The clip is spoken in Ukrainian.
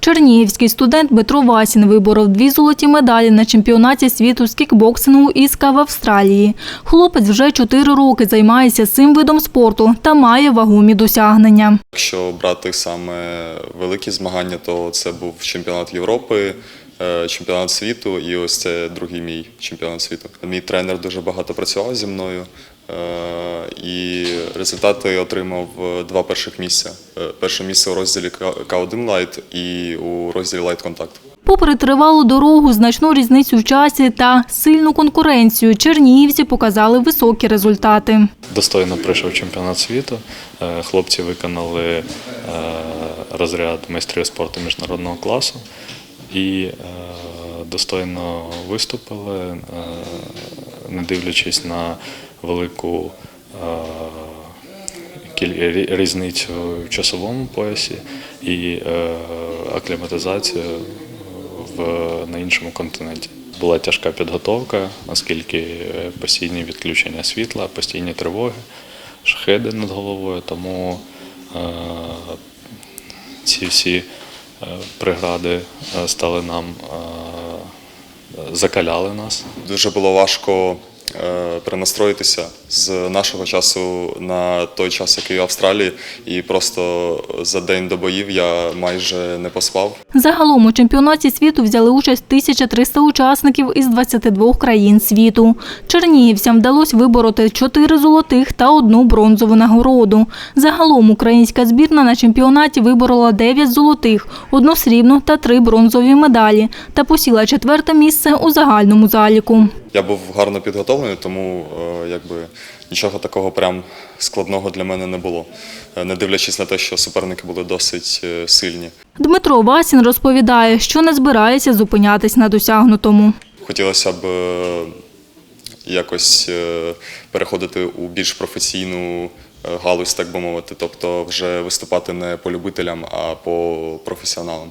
Чернігівський студент Петро Васін виборов дві золоті медалі на чемпіонаті світу з кікбоксингу Іска в Австралії. Хлопець вже чотири роки займається цим видом спорту та має вагомі досягнення. Якщо брати саме великі змагання, то це був чемпіонат Європи, чемпіонат світу, і ось це другий мій чемпіонат світу. Мій тренер дуже багато працював зі мною, е, і результати отримав е, два перших місця. Е, Перше місце у розділі К1 Light і у розділі Light Contact. Попри тривалу дорогу, значну різницю в часі та сильну конкуренцію, чернігівці показали високі результати. Достойно пройшов чемпіонат світу. Е, Хлопці виконали е, розряд майстрів спорту міжнародного класу і е, достойно виступили, е, не дивлячись на велику е, різницю в часовому поясі і акліматизацію на іншому континенті. Була тяжка підготовка, оскільки постійні відключення світла, постійні тривоги, шахеди над головою, тому ці всі прегради е, стали нам, е, закаляли нас. Дуже було важко е, перенастроїтися з нашого часу на той час, який в Австралії, і просто за день до боїв я майже не поспав. Загалом у чемпіонаті світу взяли участь 1300 учасників із 22 країн світу. Чернігівцям вдалося вибороти 4 золотих та одну бронзову нагороду. Загалом українська збірна на чемпіонаті виборола 9 золотих, одну срібну та три бронзові медалі та посіла четверте місце у загальному заліку. Я був гарно підготовлений, тому е, якби нічого такого прям складного для мене не було, Е, не дивлячись на те, що суперники були досить е, сильні. Дмитро Васін розповідає, що не збирається зупинятись на досягнутому. Хотілося б якось переходити у більш професійну галузь, так би мовити, тобто вже виступати не по любителям, а по професіоналам.